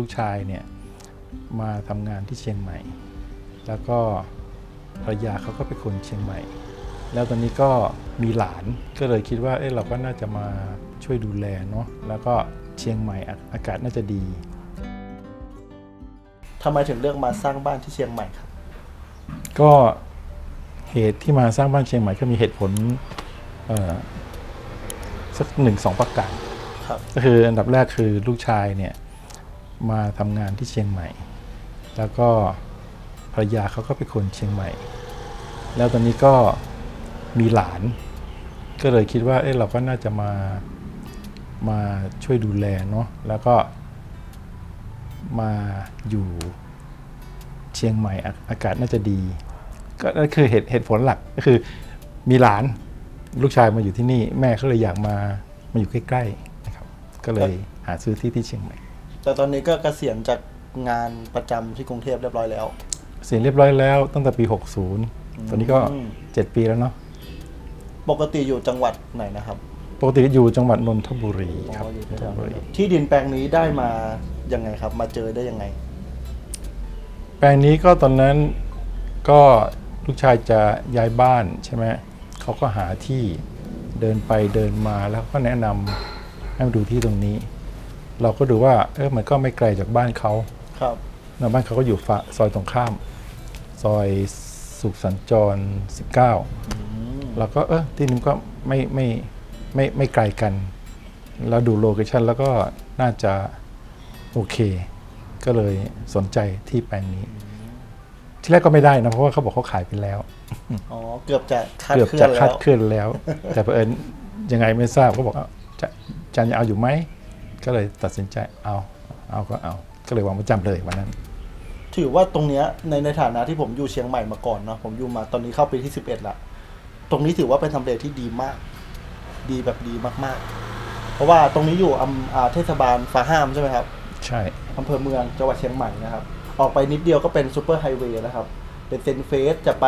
ลูกชายเนี่ยมาทำงานที่เชียงใหม่ แล้วก็ภรรยาเขาก็เป็นคนเชียงใหม่ แล้วตอนนี้ก็มีหลานก็เลยคิดว่าเอ๊ะเราก็น่าจะมาช่วยดูแลเนาะแล้วก็เชียงใหม่อาอากาศน่าจะดีทำไมถึงเลือกมาสร้างบ้านที่เชียงใหม่ครับ ก็เหตุที่มาสร้างบ้านเชียงใหม่ก็มีเหตุผลเอ่อสักหนึ่งสองประการครับก็คืออันดับแรกคือลูกชายเนี่ย มาทำงานที่เชียงใหม่ แล้วก็ภรรยาเขาก็เป็นคนเชียงใหม่ แล้วตอนนี้ก็มีหลาน ก็เลยคิดว่า เอ๊ะเราก็น่าจะมามาช่วยดูแลเนาะแล้วก็มาอยู่เชียงใหม่อาอากาศน่าจะดี ก็นั่นคือเหตุเหตุผลหลักก็คือมีหลานลูกชายมาอยู่ที่นี่ แม่เขาเลยอยากมามาอยู่ใกล้ๆนะครับ ก็เลยหาซื้อที่ที่เชียงใหม่ แต่ตอนนี้ก็เกษียณจากงานประจำที่กรุงเทพเรียบร้อยแล้ว เสร็จเรียบร้อยแล้วตั้งแต่ปี 60 ตอนนี้ก็ อืม 7 ปีแล้วเนาะปกติอยู่จังหวัดไหนนะครับปกติอยู่จังหวัดนนทบุรีครับอ๋ออยู่นที่นทบุรีที่ดินแปลงนี้ได้มายังไงครับ มาเจอได้ยังไง แปลงนี้ก็ตอนนั้นก็ลูกชายจะย้ายบ้านใช่ไหมเขาก็หาที่เดินไปเดินมาแล้วก็แนะนำให้มาดูที่ตรงนี้ เราก็ดูว่าเออมันก็ไม่ไกลจากบ้านเขาครับนะบ้านเขาก็อยู่ฝาซอยตรงข้าม ซอยสุขสัญจร 19เราก็เออที่นี้ก็ไม่ไม่ไม่ไม่ไกลกันแล้วดูโลเคชันแล้วก็น่าจะโอเค ก็เลยสนใจที่แปลงนี้ ที่แรกก็ไม่ได้นะเพราะว่าเขาบอกเขาขายไปแล้วอ๋อเกือบจะคาดเกือบเคลื่อจะนแล้คัดวเคลื่อนแล้ว แต่เผอิญยังไงไม่ทราบเขาบอกว่าจะอาจารย์จะเอาอยู่ไหม ก็เลยตัดสินใจเอาเอาก็เอา ก็เลยวางประจำเลยวันนั้น ถือว่าตรงเนี้ยในในฐานะที่ผมอยู่เชียงใหม่มาก่อนเนาะผมอยู่มาตอนนี้เข้าปีที่11ละตรงนี้ถือว่าเป็นทำเลที่ดีมาก ดีแบบดีมากๆ เพราะว่าตรงนี้อยู่อำอ่าเทศบาลฟ้าห้ามใช่ไหมครับ ใช่อำเภอเมืองจังหวัดเชียงใหม่นะครับ ออกไปนิดเดียวก็เป็นซูเปอร์ไฮเวย์นะครับ เป็นเซนเฟสจะไป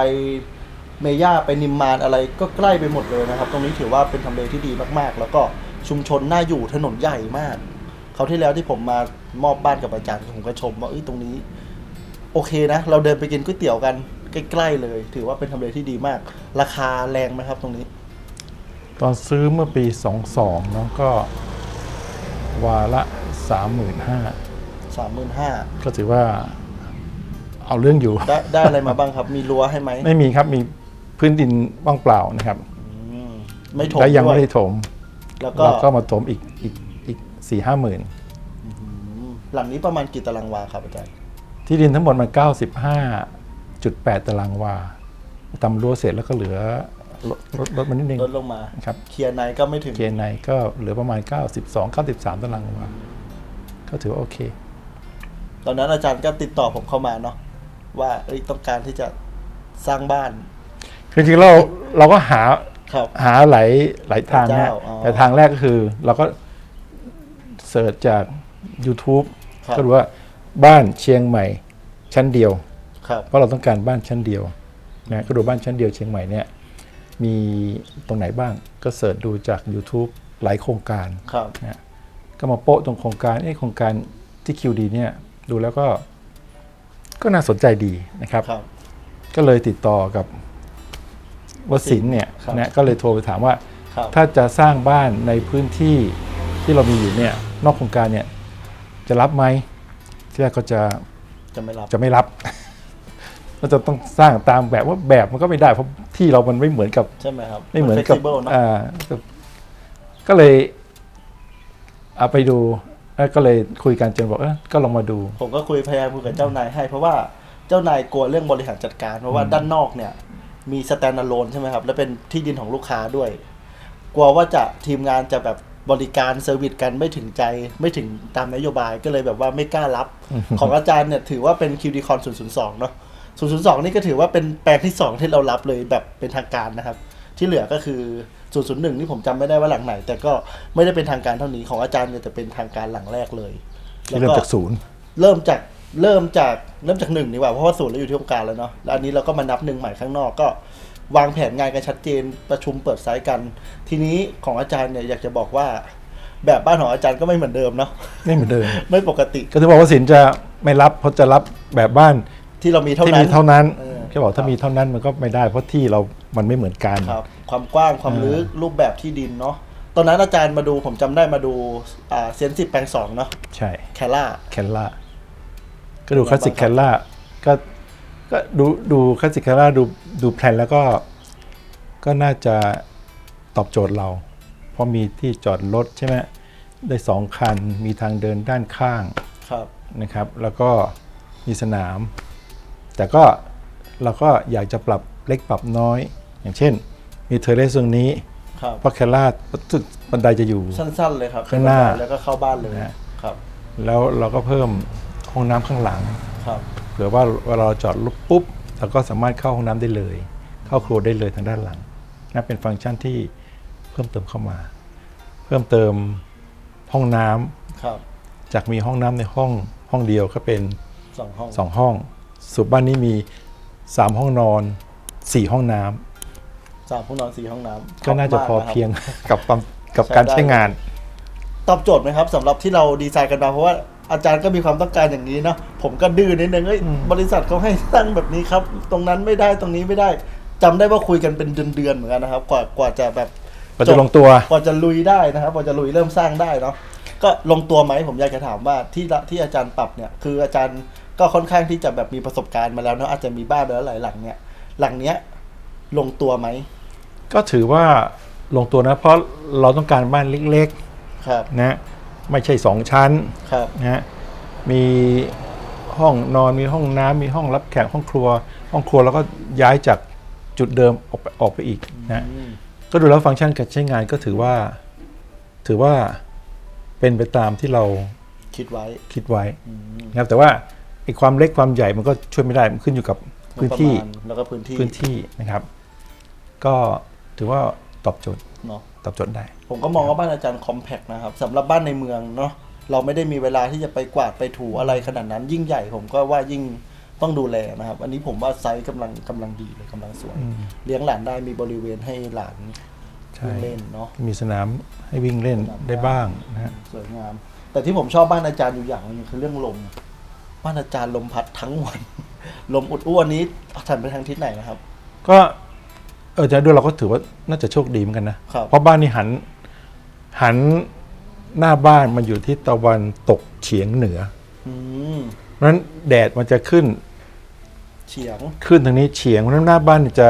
เมย่าไปนิมมานอะไรก็ใกล้ไปหมดเลยนะครับ ตรงนี้ถือว่าเป็นทำเลที่ดีมากๆ แล้วก็ชุมชนน่าอยู่ถนนใหญ่มาก เขาวที่แล้วที่ผมมามอบบ้านกับอาจารย์ผมก็ชมว่าเอ้ยตรงนี้ โอเคนะ เราเดินไปกินก๋วยเตี๋ยวกันใกล้ๆเลย ถือว่าเป็นทำเลที่ดีมาก ราคาแรงไหมครับตรงนี้ ตอนซื้อเมื่อปี 22เนาะก็ วาละ 35,000สามหมื่นห้าก็ถือว่าเอาเรื่องอยู่ ได้ได้อะไรมาบ้างครับ มีรั้วให้ไหมไม่มีครับมีพื้นดินว่างเปล่านะครับ อืมไม่ถมและยังด้วไม่ได้ถมแล้วก็ แล้วก็มาถมอีก อีกอีกสี่ห้าหมื่นอืมหลังนี้ประมาณกี่ตารางวาครับอาจารย์ ที่ดินทั้งหมดมัน 95.8 ตารางวาทำรั้วเสร็จแล้วก็เหลือลดลดลดมานิดนึงลดลงมาครับเคลียร์ในก็ไม่ถึงเกณฑ์ในก็เหลือประมาณ 92 93 ตารางวาก็ถือว่าโอเค ตอนนั้นอาจารย์ก็ติดต่อผมเข้ามาเนาะว่าเอ้ยต้องการที่จะสร้างบ้านจริงๆเราเราก็หาครับหาหลายหลายทางนะเจ้าอ๋อแต่ทางแรกก็คือ เราก็ เสิร์ชจาก YouTube ครับ ก็ดูว่าบ้านเชียงใหม่ ชั้นเดียว ครับ เพราะเราต้องการบ้านชั้นเดียวนะก็ดูบ้านชั้นเดียวเชียงใหม่เนี่ยมีตรงไหนบ้างก็เสิร์ชดูจาก YouTube หลายโครงการ ครับ นะก็มาโป๊ะตรงโครงการเอ้โครงการที่คิวดีเนี่ยดูแล้วก็ก็น่าสนใจดีนะครับ ครับ ก็เลยติดต่อกับวสินทร์เนี่ยครับ นะก็เลยโทรไปถามว่า ครับ ถ้าจะสร้างบ้านในพื้นที่ที่เรามีอยู่เนี่ย นอกโครงการเนี่ยจะรับไหมที่แรกก็จะจะไม่รับจะไม่รับเราจะต้องสร้างตามแบบว่าแบบมันก็ไม่ได้เพราะที่เรามันไม่เหมือนกับใช่ไหมครับไม่เหมือนกับ flexible เนอะอ่าก็เลยเอาไปดูแล้วก็เลยคุยกันจนบอกเออก็ลองมาดู ผมก็คุยพยายามคุยกับเจ้านายให้ เพราะว่าเจ้านายกลัวเรื่องบริหารจัดการเพราะว่าด้านนอกเนี่ย มีสแตนด์อะโลนใช่ไหมครับ และเป็นที่ดินของลูกค้าด้วย กลัวว่าจะทีมงานจะแบบ บริการเซอร์วิสกันไม่ถึงใจไม่ถึงตามนโยบายก็เลยแบบว่าไม่กล้ารับ ของอาจารย์เนี่ยถือว่าเป็น QD Con 002 เนาะ002 นี่ก็ถือว่าเป็นแปลงที่ 2 ที่เรารับเลยแบบเป็นทางการนะครับ ที่เหลือก็คือ 001 นี่ผมจำไม่ได้ว่าหลังไหน แต่ก็ไม่ได้เป็นทางการเท่านี้ของอาจารย์เนี่ยจะเป็นทางการหลังแรกเลยที่เริ่มจากศูนย์เริ่มจากเริ่มจากเริ่มจากหนึ่งดีกว่าเพราะว่าศูนย์เราอยู่ที่องค์การแล้วเนาะแล้วอันนี้เราก็มานับหนึ่งใหม่ข้างนอกก็ วางแผนงานกันชัดเจนประชุมเปิดไซต์กัน ทีนี้ของอาจารย์เนี่ยอยากจะบอกว่า แบบบ้านของอาจารย์ก็ไม่เหมือนเดิมเนาะไม่เหมือนเดิม ไม่ปกติ ก็ถึงบอกว่าสินจะไม่รับเพราะจะรับแบบบ้านที่เรามีเท่าที่นั้มีน เท่านั้นเออ แค่บอกถ้ามีเท่านั้นมันก็ไม่ได้เพราะที่เรา มันไม่เหมือนกัน ครับความกว้างความลึกรูปแบบที่ดินเนาะตอนนั้นอาจารย์มาดูผมจำได้มาดูอ่าเซนสิบแปลงสองเนาะใช่ แคล่า แคลล่าก็ดูคลาสสิกแคลล่าก็ ก็ดูดูคลาสสิกแคลล่าดูดูแพลนแล้วก็ก็น่าจะตอบโจทย์เรา เพราะมีที่จอดรถใช่ไหมได้สองคันมีทางเดินด้านข้างครับนะครับ แล้วก็มีสนาม แต่ก็เราก็อยากจะปรับเล็กปรับน้อย อย่างเช่น มีเทอร์เรสตรงนี้ครับเพราะแคลล่าบันไดจะอยู่ สั้นๆเลยครับข้างหน้าแล้วก็เข้าบ้านเลยนะครับ แล้วเราก็เพิ่มห้องน้ำข้างหลังครับ เผื่อว่าเวลาเราจอดรถปุ๊บเราก็สามารถเข้าห้องน้ำได้เลย เข้าครัวได้เลยทางด้านหลังนั่นเป็นฟังก์ชันที่เพิ่มเติมเข้ามา เพิ่มเติมห้องน้ำครับ จากมีห้องน้ำในห้องห้องเดียวก็เป็นสองห้องสองห้อง สุดบ้านนี้มีสามห้องนอนสี่ห้องน้ำสามห้องนอนสี่ห้องน้ำก็น่าจะพอท็ปมกนครับเพียงกับความกับใช้การได้ใช้งาน ตอบโจทย์ไหมครับสำหรับที่เราดีไซน์กันมาเพราะว่าอาจารย์ก็มีความต้องการอย่างนี้เนาะ ผมก็ดื้อนิดนึงเอ้ยอืมบริษัทเขาให้ตั้งแบบนี้ครับ ตรงนั้นไม่ได้ตรงนี้ไม่ได้จำได้ว่าคุยกันเป็นเดือนๆเหมือนกันนะครับ กว่ากว่าจะแบบก็จะลงตัวกว่าจะลุยได้นะครับกว่าจะลุยเริ่มสร้างได้เนาะก็ลงตัวไหมผมอยากจะถามว่าที่ละที่อาจารย์ปรับเนี่ย คืออาจารย์ก็ค่อนข้างที่จะแบบมีประสบการณ์มาแล้วเนาะอาจจะมีบ้านไปแล้วหลายหลังเนี่ยหลังเนี้ยลงตัวไหมก็ถือว่าลงตัวนะ เพราะเราต้องการบ้านเล็กครับๆนะไม่ใช่สองชั้นครับนะฮะมี ห้องนอนมีห้องน้ำมีห้องรับแขกห้องครัว ห้องครัวแล้วก็ย้ายจากจุดเดิมออกไปออกไปอีกนะอืมก็ดูแล้วฟังก์ชันการใช้งานก็ถือว่า ถือว่าเป็นไปตามที่เราคิดไว้คิดไว้อืมนะครับแต่ว่าไอ้ความเล็กความใหญ่มันก็ช่วยไม่ได้มันขึ้นอยู่กับพื้นที่งบประมาณแล้วก็พื้นที่พื้นที่นะครับ ก็ถือว่าตอบโจทย์เนาะตอบโจทย์ได้ ผมก็มองว่าบ้านอาจารย์คอมแพกนะครับสำหรับบ้านในเมืองเนาะ เราไม่ได้มีเวลาที่จะไปกวาดไปถูอะไรขนาดนั้น ยิ่งใหญ่ผมก็ว่ายิ่งต้องดูแลนะครับ อันนี้ผมว่าไซส์กำลังกำลังดีเลยกำลังสวยอืมเลี้ยงหลานได้มีบริเวณให้หลานใช่วิ่งเล่นเนาะมีสนามให้วิ่งเล่นได้บ้างนะฮะสวยงาม แต่ที่ผมชอบบ้านอาจารย์อยู่อย่างหนึงคือเรื่องลม บ้านอาจารย์ลมพัดทั้งวัน ลมอุดอ้วนนี้ถันไปทางทิศไหนนะครับ ก็เออจะด้วยเราก็ถือว่าน่าจะโชคดีเหมือนกันนะครับ เพราะบ้านนี้หันหัน หน้าบ้านมันอยู่ที่ตะวันตกเฉียงเหนืออืมเพราะฉะนั้นแดดมันจะขึ้นเฉียงขึ้นทางนี้เฉียงเพราะฉะนั้นหน้าบ้านเนี่ยจะ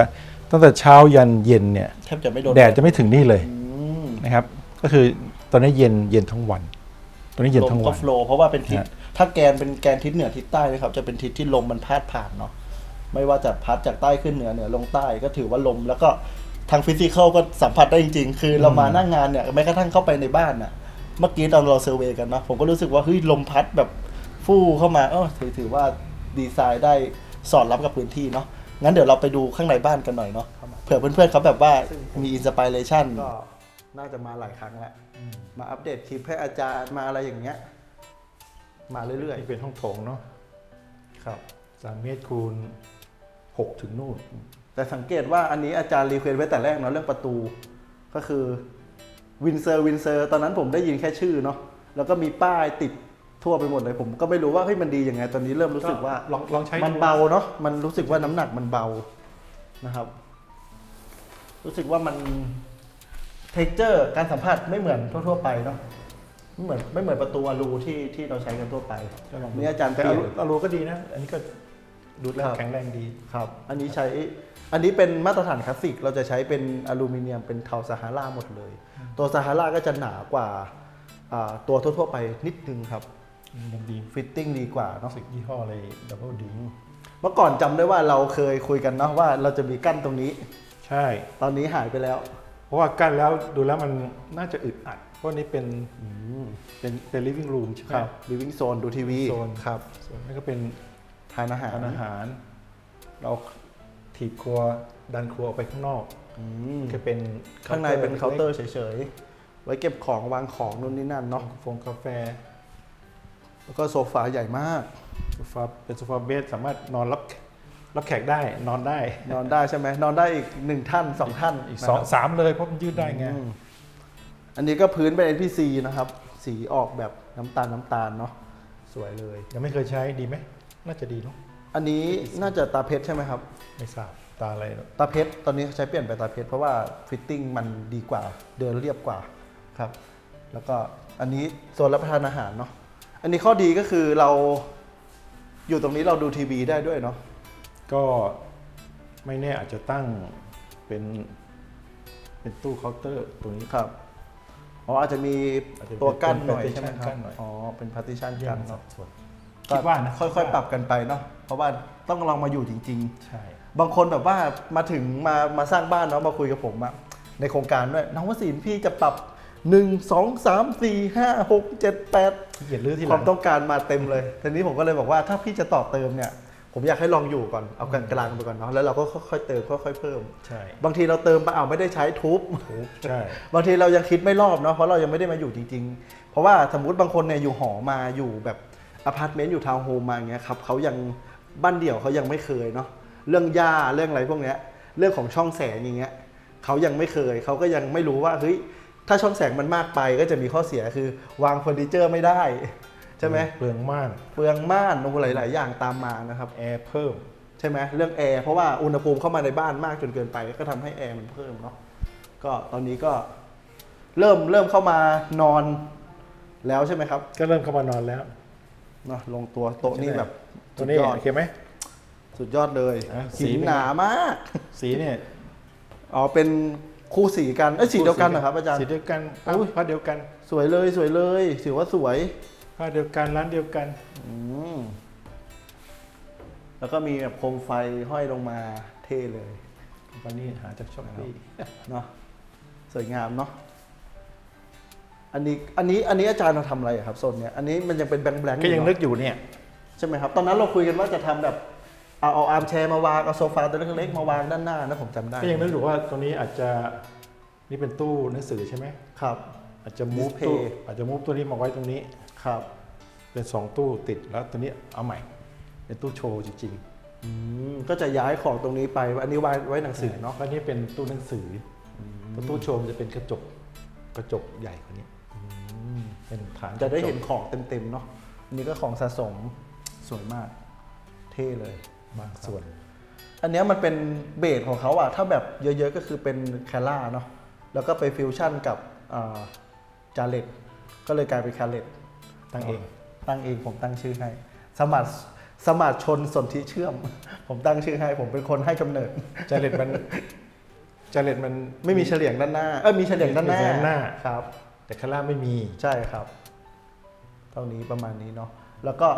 ตั้งแต่เช้ายันเย็นเนี่ย แทบจะไม่โดนแดดจะไม่ถึงนี่เลยอืมนะครับ ก็คือตอนนี้เย็นเย็นทั้งวัน ตอนนี้เย็นลทั้มงก็วัน โฟลว์เพราะว่าเป็นทิศฮะ ถ้าแกนเป็นแกนทิศเหนือทิศใต้นะครับ จะเป็นทิศที่ลมมันพาดผ่านเนาะไม่ว่าจะพัดจากใต้ขึ้นเหนือเหนือลงใต้ก็ถือว่าลม แล้วก็ทางฟิสิกอลก็สัมผัสได้จริงๆ คือเรามาหน้างงานเนี่ยแม้กระทั่งเข้าไปในบ้านน่ะ เมื่อกี้ตอนเราเซอร์เวยกันเนาะผมก็รู้สึกว่าเฮ้ยลมพัดแบบฟู่เข้ามาเออถือถือว่าดีไซน์ได้สอดรับกับพื้นที่เนาะงั้นเดี๋ยวเราไปดูข้างในบ้านกันหน่อยเนาะเผื่อเพื่อนๆเขาแบบว่ามีอินสปิเรชันก็น่าจะมาหลายครั้งแล้ว มาอัปเดตคลิปให้อาจารย์มาอะไรอย่างเงี้ย มาเรื่อยนี่เป็นห้องโถงเนาะๆครับสามเมตรคูณหกถึงนู่นแต่สังเกตว่าอันนี้อาจารย์รีเควสไว้แต่แรกเนาะเรื่องประตู ก็คือ วินเซอร์วินเซอร์ตอนนั้นผมได้ยินแค่ชื่อเนาะแล้วก็มีป้ายติดทั่วไปหมดเลย ผมก็ไม่รู้ว่าเฮ้ยมันดียังไง ตอนนี้เริ่มรู้สึกว่าลองลองใช้มันดูเบาเนาะมันรู้สึกว่าน้ำหนักมันเบานะครับ รู้สึกว่ามันเท็กเจอร์การสัมผัสไม่เหมือนทั่ว ๆ ไปเนาะไม่เหมือนไม่เหมือนประตูอลูที่ที่เราใช้กันทั่วไปก็ลองดูนี่อาจารย์แต่เปลี่อายนรูอารูก็ดีนะ อันนี้ก็ดูแลครับแข็งแรงดีครับ อันนี้ใช้ อันนี้เป็นมาตรฐานคลาสสิก เราจะใช้เป็นอลูมิเนียมเป็นเทาซาฮาราหมดเลย ตัวซาฮาราก็จะหนากว่าอ่าตัวทั่วๆไปนิดนึงครับมันดีฟิตติ้งดีกว่ารู้เนาะสึกยี่ห้ออะไรดับเบิลดีเมื่อก่อนจำได้ว่าเราเคยคุยกันเนาะว่าเราจะมีกั้นตรงนี้ ใช่ ตอนนี้หายไปแล้ว เพราะว่ากั้นแล้วดูแล้วมันน่าจะอึดอัด เพราะนี่เป็นเป็นเป็น living room ใช่ไหมครับ living zone ดูทีวีโซนครับส่วนนี้ก็เป็นทานอาหารทานอาหาร เรา ถีบครัวดันครัวออกไปข้างนอกอืมจะเป็นข้างในเป็นเคาน์เตอร์เฉยๆ ไว้เก็บของวางของนู่นนี่นั่นเนาะเนาะฟงกาแฟ แล้วก็โซฟาใหญ่มากโซฟาเป็นโซฟาเบสสามารถนอนรับรับแขกได้นอนได้นอนได้ใช่ไหมนอนได้อีกหนึ่งท่านสองท่านอีกสองนะครับสามเลยเพราะมันยืดได้ไงอืมอันนี้ก็พื้นเป็น NPC นะครับ สีออกแบบน้ำตาลน้ำตาลเนาะสวยเลย ยังไม่เคยใช้ดีไหมน่าจะดีเนาะ อันนี้น่าจะตาเพชรใช่ไหมครับ ไม่ทราบตาอะไรหรอกตาเพชรตอนนี้ใช้เปลี่ยนไปตาเพชรเพราะว่าฟิตติ้งมันดีกว่าเดินเรียบกว่าครับ แล้วก็อันนี้โซนรับประทานอาหารเนาะอันนี้ข้อดีก็คือเราอยู่ตรงนี้เราดูทีวีได้ด้วยเนาะก็ไม่แน่อาจจะตั้งเป็นเป็นตู้เคาน์เตอร์ตรงนี้ ครับอ๋ออาจจะมีอาจจะเป็นตัวกั้นหน่อย partition ใช่ไหมครับกั้นหน่อย อ๋อเป็น partition แยกักนสัเนาะ ดส่วน คิดว่านะค่อยๆ ปรับกันไปเนาะเพราะว่าต้องลองมาอยู่จริง ๆ ใช่ บางคนแบบว่ามาถึงมามาสร้างบ้านเนาะมาคุยกับผมอะในโครงการด้วยน้องวสินพี่จะปรับ1 2 3 4 5 6 7 8ขี้เกียจรื้อที่หคลัวางมต้องการมาเต็มเลยทีนี้ผมก็เลยบอกว่าถ้าพี่จะต่อเติมเนี่ย ผมอยากให้ลองอยู่ก่อนเอากลางๆไปก่อนเนาะแล้วเราก็ค่อยๆเติมค่อยๆเพิ่ม ใช่บางทีเราเติมไปเอาไม่ได้ใช้ทุบทุบใช่ บางทีเรายังคิดไม่รอบเนาะเพราะเรายังไม่ได้มาอยู่จริงๆ เพราะว่าสมมติบางคนเนี่ยอยู่หอมาอยู่แบบ อพาร์ตเมนต์อยู่ทาวน์โฮมมาอย่างเงี้ยครับเขายังบ้านเดี่ยวเขายังไม่เคยเนาะเรื่องหญ้าเรื่องอะไรพวกเนี้ยเรื่องของช่องแสงอย่างเงี้ยเขายังไม่เคยเขาก็ยังไม่รู้ว่าเฮ้ยถ้าช่องแสงมันมากไปก็จะมีข้อเสียคือวางเฟอร์นิเจอร์ไม่ได้ใช่ไหมเปลืองม่านเปลืองม่านโอ้หลาย ๆ อย่างตามมานะครับแอร์เพิ่มใช่ไหมเรื่องแอร์เพราะว่าอุณหภูมิเข้ามาในบ้านมากจนเกินไป ก็ทำให้แอร์มันเพิ่มเนาะก็ตอนนี้ก็เริ่มเริ่มเข้ามานอนแล้วใช่ไหมครับ ก็เริ่มเข้ามานอนแล้ว เนาะลงตัวโต๊ะนี่แบบตัสุวดนี้ยอดโอเคไหม สุดยอดเลยอะสีหินเป็นไง หนามาก สีเนี่ยอ๋อเป็นคู่สีกันเอ้ยสีเดียวกันเหรอครับอาจารย์ สีเดียวกันอุ๊ย ผ้าเดียวกันสวยเลยสวยเลยถือว่าสวย ผ้าเดียวกันร้านเดียวกันอืมแล้วก็มีแบบโคมไฟห้อยลงมาเท่เลยวันนี้หาจากช้อปปี้เนาะสวยงามเนาะ อันนี้อันนี้อันนี้อาจารย์เราทำอะไรอะครับโซนเนี้ยอันนี้มันยังเป็นแบงค์แบงค์ก็ยังนึกอยู่เนี่ย ใช่ไหมครับ ตอนนั้นเราคุยกันว่าจะทำแบบเอาเอาอาร์มแชร์มาวางเอาโซฟาตัวเล็กๆมาวางด้านหน้านะผมจำได้ก็ยังนึกอยู่ว่าตรงนี้อาจจะนี่เป็นตู้หนังสือใช่ไหมครับ อาจจะมูฟ Display ตู้อาจจะมูฟตัวนี้มาไว้ตรงนี้ ครับเป็นสองตู้ติดแล้วตัวนี้เอาใหม่ เป็นตู้โชว์จริงอืมก็จะย้ายของตรงนี้ไปอันนี้ไว้ไว้หนังๆสือเนาะแล้วนี่เป็นตู้หนังสืออตัวตู้โชว์มันจะเป็นกระจกกระจกใหญ่กว่านี้ เป็นฐานจะได้เห็นกรจของเต็มๆเนาะอันนี้ก็ของสะสมสวยมาก เท่เลยกบางส่วน อันเนี้ยมันเป็นเบสของเขาอะถ้าแบบเยอะๆก็คือเป็นแคล่าเนาะแล้วก็ไปฟิวชั่นกับจาเลตก็เลยกลายเป็นแคเลตตั้งเอง ตั้งเองผมตั้งชื่อให้ สมัครสมัครชนสนธิเชื่อม ผมตั้งชื่อให้ ผมเป็นคนให้กำเนิดจาเลตมันจาเลตมันไม่มีเฉลียงด้านหน้า เออมีเฉลียงด้านหน้ามีเฉลียงด้านหน้าครับ แต่ข้างล่างไม่มี ใช่ครับ เท่านี้ประมาณนี้เนาะแล้วก็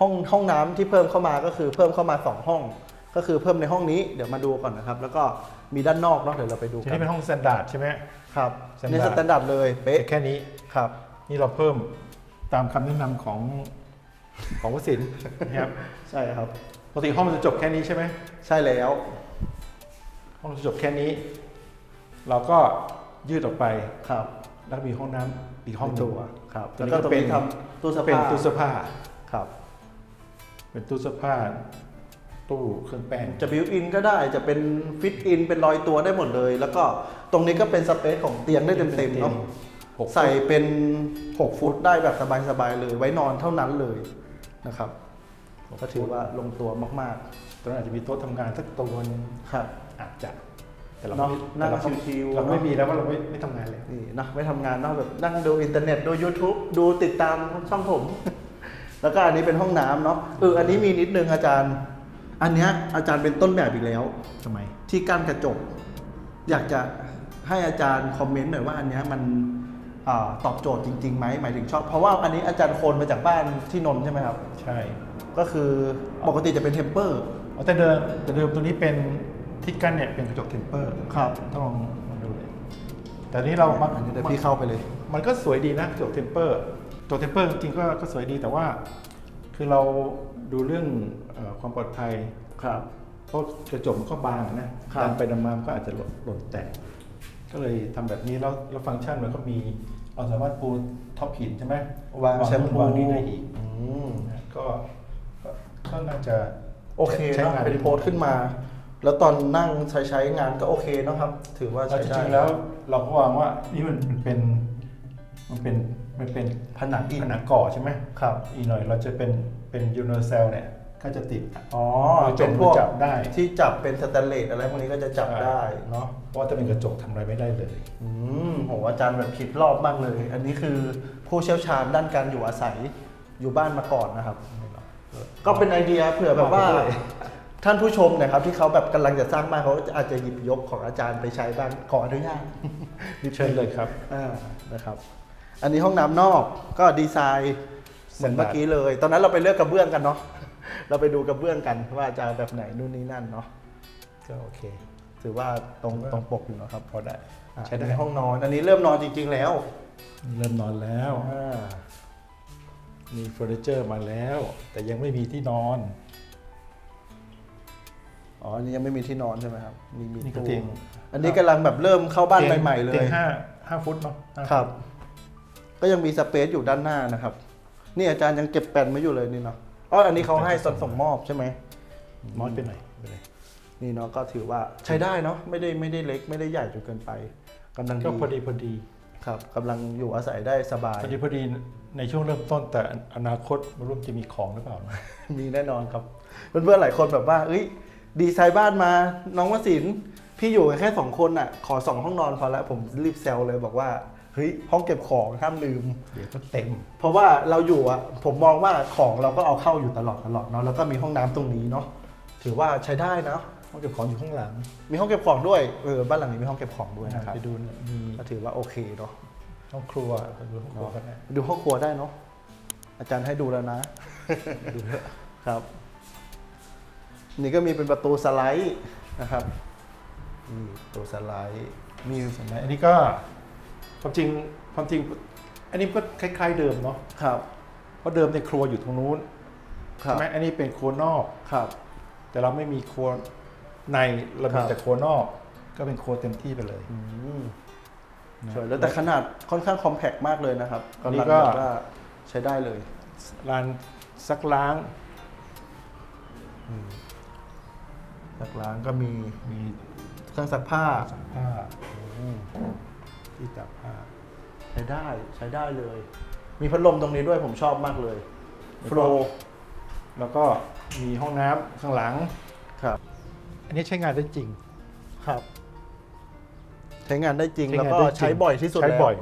ห้องห้องน้ำที่เพิ่มเข้ามาก็คือเพิ่มเข้ามาสองห้อง ก็คือเพิ่มในห้องนี้เดี๋ยวมาดูก่อนนะครับ แล้วก็มีด้านนอกเนาะเดี๋ยวเราไปดูทีกันี้นเป็นห้องสแตนดาร์ดใช่ไหม ครับ standard ในสแตนดาร์ดเลยเป๊ะแต่แค่นี้ครับ นี่เราเพิ่มตามคำแนะนำของของวสินทร์นะครับใช่ครับ ปกติห้องมันจะจบแค่นี้ใช่ไหม ใช่แล้ว ห้องจะจบแค่นี้ เราก็ยืดออกไป ครับ แล้วก็มีห้องน้ำอีกห้องหนึ่งตัวครับตัวนี้แล้วก็ก็ตรงเป็นนี้ทำตู้เสื้อเป็นผ้าตู้เสื้อผ้าครับ เป็นตู้เสื้อผ้า ตู้เครื่องแป้งจะบิวอินก็ได้จะเป็นฟิตอินเป็นรอยตัวได้หมดเลย แล้วก็ตรงนี้ก็เป็นสเปซของเตียงได้เต็มๆเนาะหกฟุตใส่เป็น 6 ฟุตได้แบบสบายๆเลย ไว้นอนเท่านั้นเลยนะครับก็ถือว่าลงตัวมากตรงนั้นอาจจะมีโต๊ะทำงานสักตัวหนึงๆครับอาจจะ แต่เราเนอะไม่นั่งแต่เราชิวๆเราเนอะไม่มีแล้วว่าเราไม่ไม่ทำงานเลย นี่นะไม่ทำงานเนอกแบบนั่งดูอินเทอร์เน็ตดู YouTube ดูติดตามช่องผม แล้วก็อันนี้เป็นห้องน้ำเนาะเอออันนี้มีนิดนึงอาจารย์ อันเนี้ยอาจารย์เป็นต้นแบบอีกแล้ว ทำไม ที่กั้นกระจก อยากจะให้อาจารย์คอมเมนต์หน่อยว่าอันเนี้ยมันอาตอบโจทย์จริงๆไหมหมายถึงชอบ เพราะว่าอันนี้อาจารย์โคนมาจากบ้านที่นนท์ใช่ไหมครับ ใช่ก็คือปกติจะเป็นเทมเปอร์อ๋อแต่เดิมแต่เดิมตัวนี้เป็น ที่กั้นเนี่ยเป็นกระจกเทมเปอร์ครับต้องลองลองดูเลยแต่อันนี้เรามักอันนี้เดี๋ยวพี่เข้าไปเลย มันก็สวยดีนะกระจกเทมเปอร์ตัวเทมเปอร์จริงๆก็ก็สวยดีแต่ว่า คือเราดูเรื่องเอ่อความปลอดภัยครับเพราะกระจกมันก็บางอะนะครับดันไปดันมามันก็อาจจะหล่นหล่นแตกก็เลยทำแบบนี้แล้วแล้วฟังก์ชันมันก็มีเราสามารถปูท็อปหินใช่ไหมวางแชมพูวางนี่ได้อีกอืมนะก็ก็ก็น่าจะโอเคใช้เนาะงานเป็นโพสต์ขึ้นมา แล้วตอนนั่งใช้ใช้งานก็โอเคเนาะครับ ถือว่าแล้วใช้จได้ ริงๆแล้วเราก็วางว่านี่มันเป็นมันเป็นมันเป็นผนังอิฐ ผนังก่อใช่ไหมครับ อีกหน่อยเราจะเป็นเป็นยูนิเซลเนี่ยก็จะติด อ๋อมือจเป็งนมืพอวกจับได้ ที่จับเป็นสแตนเลสอะไรพวกนี้ก็จะจับใช่ได้เนาะ เพราะว่าถ้าเป็นกระจกทำอะไรไม่ได้เลย อืมโหอาจารย์แบบคิดรอบมากเลย อันนี้คือผู้เชี่ยวชาญด้านการอยู่อาศัยอยู่บ้านมาก่อนนะครับ ก็เป็นไอเดียเผื่อแบบว่าด้วย ท่านผู้ชมเนะครับที่เขาแบบกำลังจะสร้างบ้านเขาอาจจะหยิบยกของอาจารย์ไปใช้บ้างขออนุญาตเชิญเลยครับ อ่านะครับ อันนี้ห้องน้ำนอกก็ดีไซน์เหมือนเมื่อกี้เลย ตอนนั้นเราไปเลือกกระเบื้องกันเนาะ เราไปดูกระเบื้องกันว่าจะเอาแบบไหนนู่นนี่นั่นเนาะ ก็โอเค ถือว่าตรงตรงปกอยู่เนาะครับพอได้อะใช้ได้อันนี้ห้องนอน อันนี้เริ่มนอนจริง ๆ แล้วเริ่มนอนแล้ว อ่ามีเฟอร์นิเจอร์มาแล้ว แต่ยังไม่มีที่นอน อ๋ออันนี้ยังไม่มีที่นอนใช่ไหมครับมีมีนี่ก็ตู้เตียง อันนี้กำลังแบบเริ่มเข้าบ้านตียงใหม่ๆเลตียงห้าห้าฟุตเนาะห้าฟุตครับ ก็ยังมีสเปซอยู่ด้านหน้านะครับ นี่อาจารย์ยังเก็บแปลนไว้อยู่เลยนี่เนาะอ๋ออันนี้เขาให้ส่งส่งมอบใช่ไหมน้อยไปหน่อยไปเลยนี่เนาะก็ถือว่าใช้ได้เนาะไม่ได้ไม่ได้เล็กไม่ได้ใหญ่จนเกินไปกำลังก็ดีพอดีพอดี ครับกำลังอยู่อาศัยได้สบาย พอดีพอดีในช่วงเริ่มต้นแต่อนาคตไม่รู้จะมีของหรือเปล่านะ มีแน่นอนครับ เพื่อนๆหลายคนแบบว่าเอ้ย ดีไซน์บ้านมา น้องวสินทร์พี่อยู่กันแค่สองคนอะ ขอสองห้องนอนพอแล้วผมรีบแซวเลยบอกว่าเฮ้ยห้องเก็บของห้ามลืม เดี๋ยวก็เต็ม เพราะว่าเราอยู่อะผมมองว่าของเราก็เอาเข้าอยู่ตลอดตลอดเนาะแล้วก็มีห้องน้ำตรงนี้เนาะถือว่าใช้ได้เนาะห้องเก็บของอยู่ข้างหลัง มีห้องเก็บของด้วยเออบ้านหลังนี้มีห้องเก็บของด้วยนะครับไปดูนะมีก็ถือว่าโอเคเนาะห้องครัวไปดูห้องครัวกันนะไปดูห้องครัวได้เนาะอาจารย์ให้ดูแล้วนะดูเถอะครับ นี่ก็มีเป็นประตูสไลด์นะครับนี่ประตูสไลด์มีเห็นไหมอันนี้ก็ความจริงความจริง อันนี้ก็คล้าย ๆ เดิมเนาะครับเพราะเดิมในครัวอยู่ตรงนู้นครัใช่บไหมอันนี้เป็นครัวนอกครับ แต่เราไม่มีครัวในเราครัมีบแต่ครัวนอก ก็เป็นครัวเต็มที่ไปเลยอืมนะสวยแล้วแต่ขนาดค่อนข้างคอมแพกมากเลยนะครับอันนี้กำลังก็แบบว่าใช้ได้เลยลานซักล้าง สักล้างก็มีมีเครื่องซักผ้าซักผ้าอืมที่ตากผ้าใช้ได้ใช้ได้เลย มีพัดลมตรงนี้ด้วยผมชอบมากเลยแล้วโฟก็ล์แล้วก็มีห้องน้ำข้างหลังครับ อันนี้ใช้งานได้จริงครับ ใช้งานได้จริงใช้แล้วงานก็ได้จริงใช้บ่อยที่สุดใช้แล้วบ่อย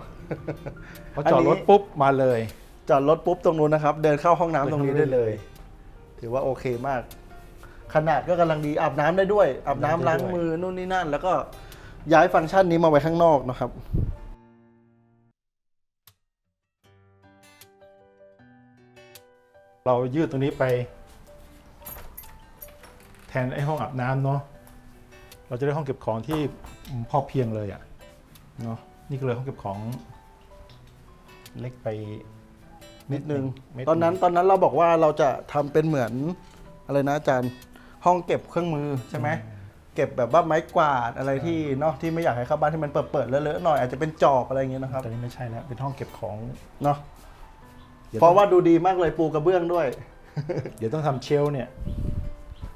พออันจอดนี้รถปุ๊บมาเลย จอดรถปุ๊บตรงนู้นนะครับ เดินเข้าห้องน้ำตรงนี้ได้เลยเลยถือว่าโอเคมาก ขนาดก็กำลังดีอาบน้ำได้ด้วยอาบน้ำล้างมือนู่นนี่นั่น แล้วก็ย้ายฟังก์ชันนี้มาไว้ข้างนอกนะครับ เรายืดตรงนี้ไป แทนไอ้ห้องอาบน้ำเนาะเราจะได้ห้องเก็บของที่พอเพียงเลยอะ่ะเนาะนี่ก็เลยห้องเก็บของ เล็กไปนิดนึง เม็ด ตอนนั้นตอนนั้นเราบอกว่าเราจะทำเป็นเหมือนอะไรนะอาจารย์ ห้องเก็บเครื่องมือใช่ไหมเก็บแบบว่าไม้กวาดอะไรที่เนาะที่ไม่อยากให้เข้าบ้านที่มันเปิดๆเลอะๆหน่อยอาจจะเป็นจอบอะไรอย่างเงี้ยนะครับตอนนี้ไม่ใช่แล้วเป็นห้องเก็บของเนาะดี๋ยเพราะว่าดูดีมากเลยปูกระเบื้องด้วย เดี๋ยวต้องทำเชลฟ์เนี่ย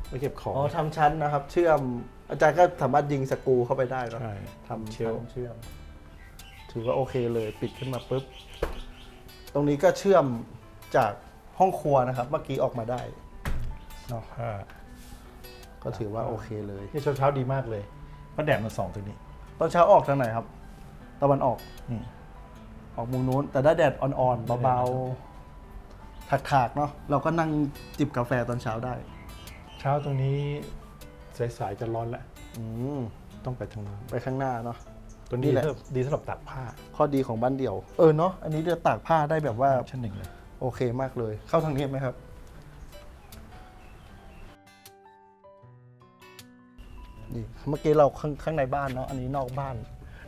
ไว้เก็บของอ๋อทำชั้นนะครับ เชื่อมอาจารย์ก็สามารถยิงสกรูเข้าไปได้เนอะใช่ทำเชเชื่ลอมฟ์เชื่อม ถือว่าโอเคเลยปิดขึ้นมาปุ๊บ ตรงนี้ก็เชื่อมจากห้องครัวนะครับ เมื่อกี้ออกมาได้เนาะผ้า ก็ถือว่าโอเคเลยนี่เช้าเช้าๆดีมมากเลยเพราะแดดมันส่องตรงนี้ ตอนเช้าออกทางไหนครับ ตะวันออกนี่ออกมุมนู้น แต่ได้แดดอ่อนๆเบาๆถากๆเนาะเราก็นั่งจิบกาแฟตอนเช้าได้ เช้าตรงนี้สายๆจะร้อนแล้วอืมต้องไปทางนู้นไปข้างหน้าเนาะตัวนี่นี้แหละดีสำหรับตากผ้า ข้อดีของบ้านเดี่ยว เออเนาะอันนี้จะตากผ้าได้แบบว่าชั้นหนึ่งเลยโอเคมากเลย เข้าทางนี้ไหมครับ นี่เมื่อกี้เราข้างข้างในบ้านเนาะอันนี้นอกบ้าน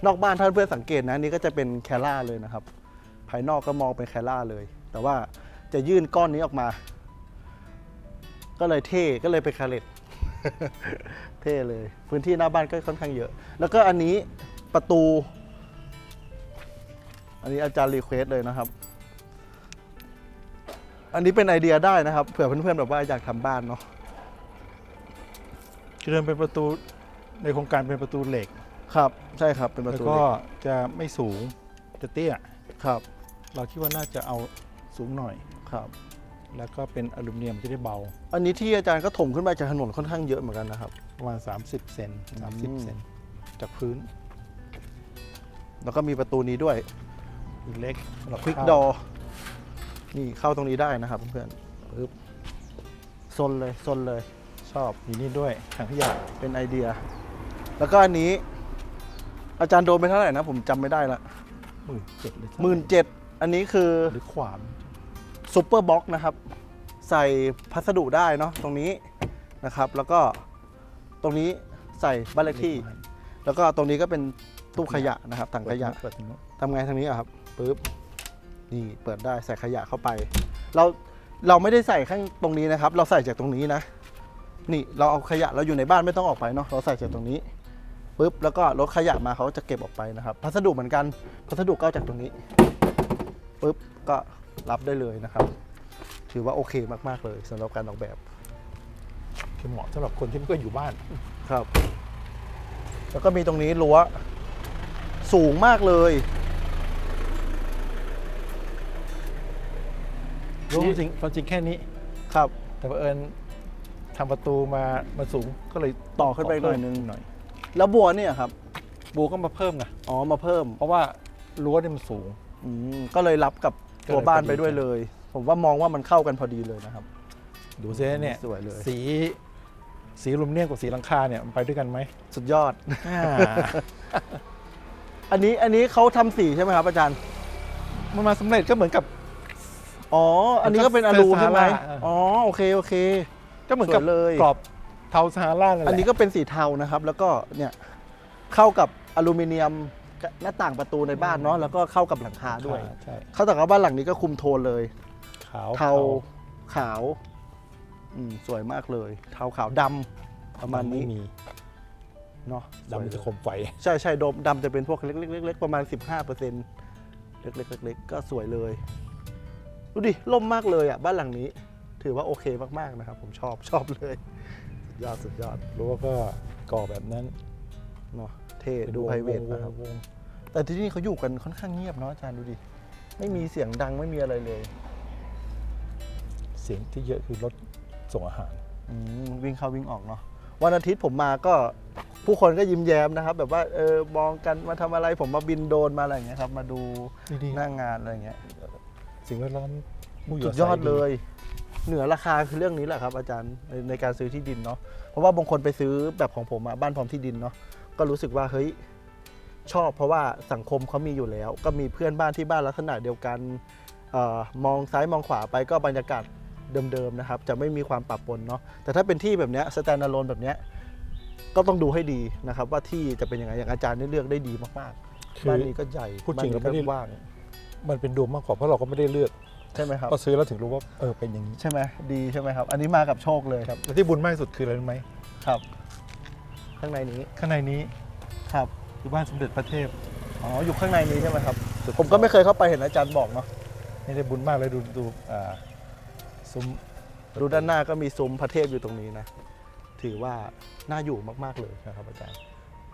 นอกบ้านถ้านเพื่อนสังเกตนะอันนี่ก็จะเป็นแคล่าเลยนะครับ ภายนอกก็มองเป็นแคล่าเลย แต่ว่าจะยื่นก้อนนี้ออกมา ก็เลยเท่ก็เลยเป็นคาเลตเท่เลย พื้นที่หน้าบ้านก็ค่อนข้างเยอะ แล้วก็อันนี้ประตู อันนี้อาจารย์รีเควสเลยนะครับ อันนี้เป็นไอเดียได้นะครับ เผื่อเพื่อนๆแบบว่าอยากทำบ้านเนาะคือเดินเป็นประตู ในโครงการเป็นประตูเหล็ก ครับ ใช่ครับเป็นประแล้วตูก็เหล็กจะไม่สูงจะเตี้ย ครับเราคิดว่าน่าจะเอาสูงหน่อย ครับ แล้วก็เป็นอลูมิเนียมจะได้เบาอันนี้ที่อาจารย์ก็ถมขึ้นมาจากถนนค่อนข้างเยอะเหมือนกันนะครับ ประมาณ 30 เซนอืม 30 เซนจากพื้นแล้วก็มีประตูนี้ด้วยอีกเล็กสำหรับควิกเข้าดอนี่เข้าตรงนี้ได้นะครับเพื่อนๆปึ๊บซนเลยซนเลย ชอบมีนี่ด้วยถังขยะเป็นไอเดีย แล้วก็อันนี้ อาจารย์โดนไปเท่าไหร่นะ ผมจำไม่ได้ละหมื่นเจ็ดหรือหมื่นเจ็ดอันนี้คือหรือขวามซูเปอร์บ็อกนะครับ ใส่พัสดุได้เนาะตรงนี้นะครับ แล้วก็ตรงนี้ใส่บ้านเลขที่ แล้วก็ตรงนี้ก็เป็นตู้ขยะนะครับถังขยะ เปิดตรงนู้นทำไงทางนี้อะครับปึ๊บนี่เปิดได้ใส่ขยะเข้าไป เราเราไม่ได้ใส่ข้างตรงนี้นะครับ เราใส่จากตรงนี้นะ นี่เราเอาขยะเราอยู่ในบ้านไม่ต้องออกไปเนาะเราใส่จากตรงนี้ ปึ๊บแล้วก็รถขยะมาเขาจะเก็บออกไปนะครับ พัสดุเหมือนกันพัสดุก็เอาจากตรงนี้ปึ๊บก็รับได้เลยนะครับ ถือว่าโอเคมากๆเลยสำหรับการออกแบบคือเหมาะสำหรับคนที่ไม่เคยอยู่บ้านครับ แล้วก็มีตรงนี้รั้วสูงมากเลยรู้จริงความจริงแค่นี้ครับ แต่บังเอิญทำประตูมามาสูงก็เลยต่อขึ้นไปหน่อยนึงหน่อย แล้วบัวเนี่ยครับบูก็มาเพิ่มไงอ๋อมาเพิ่มเพราะว่ารั้วเนี่ยมันสูง อืมก็เลยรับกับก็เลยตัวบ้านพอดีไปด้วยเลย ผมว่ามองว่ามันเข้ากันพอดีเลยนะครับ ดูซิเนี่ยสวยเลย สี สีอลูมิเนียมกับสีหลังคาเนี่ยมันไปด้วยกันไหมสุดยอดอันนี้อันนี้เขาทำสีใช่ไหมครับ อาจารย์ มันมาสำเร็จก็เหมือนกับ อ๋อ อันนี้ก็เป็นอลูใช่ไหมเฟอร์ซาร่า อ๋อโอเคโอเค ก็เหมือนกับสวยเลย กรอบ เทาซาฮารานั่นแหละอันนี้ก็เป็นสีเทานะครับ แล้วก็เนี่ยเข้ากับอลูมิเนียมหน้าต่างประตูในบ้านเนาะแล้วก็เข้ากับหลังคาด้วยใช่เข้าแต่กับบ้านหลังนี้ก็คุมโทนเลย ขาวเทาขาวอืมสวยมากเลย เทาขาวดำประมาณนี้ไม่มีเนาะดำมันจะคมไฟ ใช่ใช่ดำดำจะเป็นพวกเล็กๆเล็กๆประมาณ 15เปอร์เซ็นต์เล็กๆเล็กๆก็สวยเลย ดูดิล่มมากเลยอะบ้านหลังนี้ ถือว่าโอเคมากๆนะครับ ผมชอบชอบเลยสุด ยอดสุดยอดรั้วก็ก่อแบบนั้นเนาะเท่ดูวงไพรเวทวงนะครับ วงแต่ที่นี่เขาอยู่กันค่อนข้างเงียบเนาะอาจารย์ดูดิ ไม่มีเสียงดังไม่มีอะไรเลยเสียงที่เยอะคือรถส่งอาหาร อืมวิ่งเข้าวิ่งออกเนาะวันอาทิตย์ผมมาก็ผู้คนก็ยิ้มแย้มนะครับ แบบว่าเออมองกันมาทำอะไรผมมาบินโดรนมาอะไรอย่างเงี้ยครับ มาดูดีหน้างงานอะไรอย่างเงี้ยๆสิ่งแวดล้อมผู้สุดยอดเลย เหนือราคาคือเรื่องนี้แหละครับอาจารย์ในในการซื้อที่ดินเนาะเพราะว่าบางคนไปซื้อแบบของผมอะบ้านพร้อมที่ดินเนาะก็รู้สึกว่าเฮ้ยชอบเพราะว่าสังคมเขามีอยู่แล้ว ก็มีเพื่อนบ้านที่บ้านลักษณะเดียวกันเออมองซ้ายมองขวาไปก็บรรยากาศเดิมๆนะครับ จะไม่มีความปะปนเนาะแต่ถ้าเป็นที่แบบเนี้ยสแตนด์ a l o n e แบบเนี้ยก็ต้องดูให้ดีนะครับว่าที่จะเป็นยังไงอย่างอาจารย์นี่เลือกได้ดีมากคืๆอบ้านนี้ก็ใหญ่พูดจริงบ้นเราไม่ได้นี้ก็ว่าง มันเป็นดวงมากกว่าเพราะเราก็ไม่ได้เลือก ใช่ไหมครับก็ซื้อแล้วถึงรู้ว่าเออเป็นอย่างนี้ใช่ไหมดีใช่ไหมครับ อันนี้มากับโชคเลยครับและที่บุญมากที่สุดคืออะไรรู้ไหมครับ ข้างในนี้ข้างในนี้ครับคือบ้านสมเด็จพระเทพอ๋ออยู่ข้างในนี้ใช่ไหมครับสุดผมก็ไม่เคยเข้าไปเห็นอาจารย์บอกเนาะนี่ได้บุญมากเลยดูดูอ่าซุ้มดูด้านหน้าก็มีซุ้มพระเทพอยู่ตรงนี้นะ ถือว่าน่าอยู่มากๆเลยนะครับ อาจารย์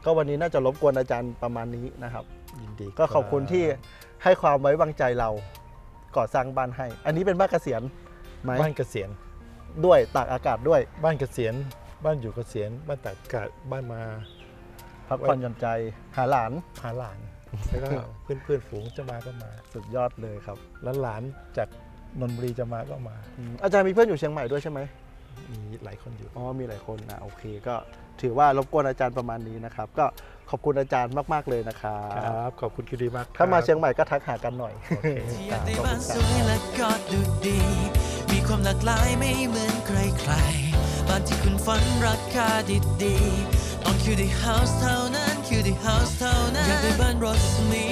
ก็วันนี้น่าจะรบกวนอาจารย์ประมาณนี้นะครับ ยินดีก็ขอบคุณที่ให้ความไว้วางใจเรา ก่อสร้างบ้านให้ อันนี้เป็นบ้านเกษียณไหมบ้านเกษียณด้วยตากอากาศด้วยบ้านเกษียณบ้านอยู่เกษียณบ้านตากอากาศบ้านมา พักผ่อนหย่อนใจหาหลานหาหลานแล้วก็เพื่อนเพื่อนๆฝูงจะมาก็มา สุดยอดเลยครับ แล้วหลานจากนนทบุรีจะมาก็มาอืมอาจารย์มีเพื่อนอยู่เชียงใหม่ด้วยใช่ไหม มีหลายคนอยู่อ๋อมีหลายคนนะโอเค ก็ถือว่ารบกวนอาจารย์ประมาณนี้นะครับ ก็ขอบคุณอาจารย์มากๆเลยนะครับครับขอบคุณคิวดีมากถ้ามาครับเชียงใหม่ก็ทักหากันหน่อยโอเคที่อคยารักบได้ขอบบ้าคุนณสวยและก็ดูดี มีความหลากหลายไม่เหมือนใครๆบ้านที่คุณฝันราคาดีๆต้องคิวดีเฮาส์เท่านั้นคิวดีเฮาส์เท่านั้นอยากได้บ้านรสนิยม